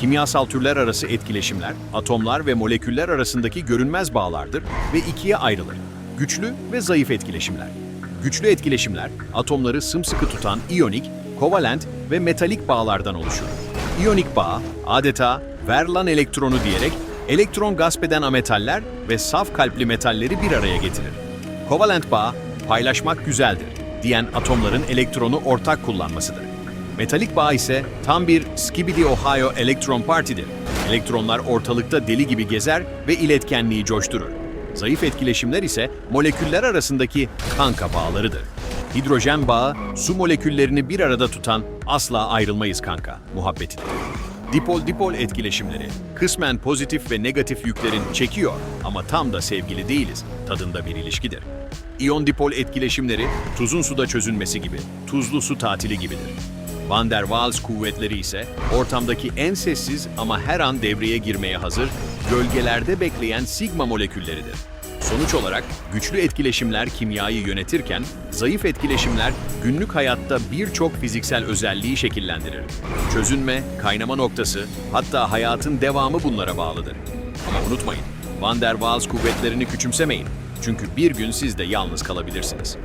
kimyasal türler arası etkileşimler, atomlar ve moleküller arasındaki görünmez bağlardır ve ikiye ayrılır. Güçlü ve zayıf etkileşimler. Güçlü etkileşimler, atomları sımsıkı tutan iyonik, kovalent ve metalik bağlardan oluşur. İyonik bağ, adeta ver lan elektronu diyerek elektron gasp eden ametaller ve saf kalpli metalleri bir araya getirir. Kovalent bağ, paylaşmak güzeldir diyen atomların elektronu ortak kullanmasıdır. Metalik bağ ise tam bir Skibidi Ohio elektron partidir. Elektronlar ortalıkta deli gibi gezer ve iletkenliği coşturur. Zayıf etkileşimler ise moleküller arasındaki kanka bağlarıdır. Hidrojen bağı, su moleküllerini bir arada tutan asla ayrılmayız kanka muhabbetidir. Dipol-dipol etkileşimleri kısmen pozitif ve negatif yüklerin çekiyor ama tam da sevgili değiliz tadında bir ilişkidir. İyon-dipol etkileşimleri tuzun suda çözünmesi gibi, tuzlu su tatili gibidir. Van der Waals kuvvetleri ise ortamdaki en sessiz ama her an devreye girmeye hazır, gölgelerde bekleyen sigma molekülleridir. Sonuç olarak güçlü etkileşimler kimyayı yönetirken, zayıf etkileşimler günlük hayatta birçok fiziksel özelliği şekillendirir. Çözünme, kaynama noktası, hatta hayatın devamı bunlara bağlıdır. Ama unutmayın, Van der Waals kuvvetlerini küçümsemeyin. Çünkü bir gün siz de yalnız kalabilirsiniz.